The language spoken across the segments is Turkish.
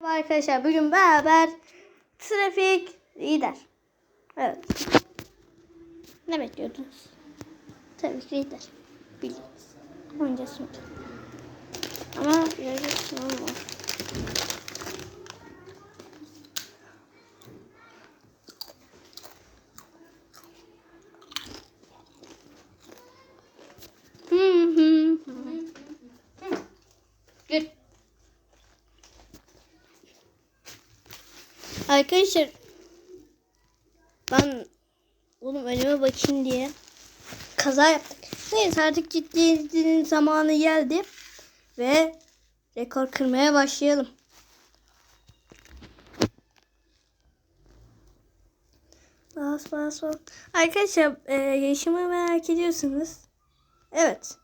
Merhaba Arkadaşlar bugün beraber trafik lider. Evet. Ne bekliyordunuz? Ki lider. Biliyoruz. Oynayacağız şimdi. Ama birazcık var. Arkadaşlar ben oğlum önüme bakayım diye kaza yaptık. Neyse artık ciddiyetinin zamanı geldi ve rekor kırmaya başlayalım. Bas bas bas. Arkadaşlar e, yaşımı merak ediyorsunuz. Evet.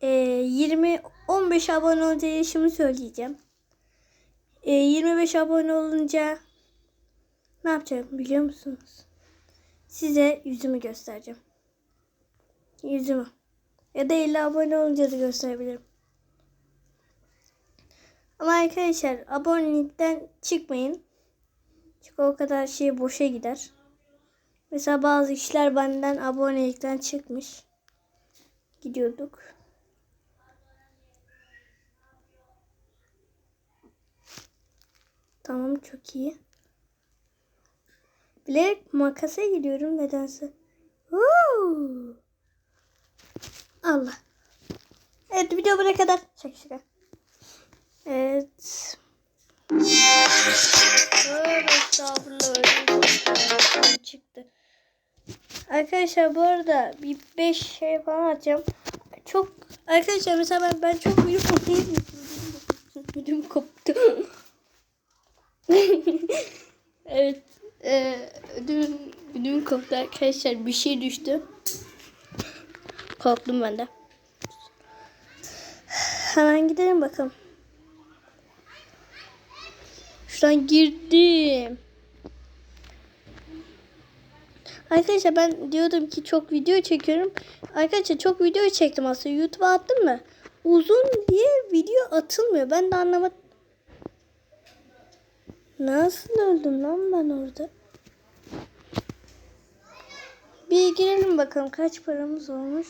E, 20-15 abone olunca yaşımı söyleyeceğim. E, 25 abone olunca ne yapacağım biliyor musunuz? Size yüzümü göstereceğim. Yüzümü. Ya da 50 abone olunca da gösterebilirim. Ama arkadaşlar abonelikten çıkmayın. Çünkü o kadar şey boşa gider. Mesela bazı kişiler benden abonelikten çıkmış. Gidiyorduk. Tamam çok iyi. Bilerek makasa gidiyorum nedense. Woo! Allah. Evet video buraya kadar. Şaka şaka. Evet. Estağfurullah. çıktı. Arkadaşlar bu arada bir 5 şey falan atacağım. Çok arkadaşlar mesela ben, ben çok büyük. Ödüm koptu. evet. E, ödüm, ödüm koptu arkadaşlar. Bir şey düştü. Korktum ben de. Hemen gidelim bakalım. Şuradan girdim. Arkadaşlar ben diyordum ki çok video çekiyorum. Arkadaşlar çok video çektim aslında. YouTube'a attım mı? Uzun diye video atılmıyor. Ben de anlamadım. Nasıl öldüm lan ben orada? Bir girelim bakalım kaç paramız olmuş.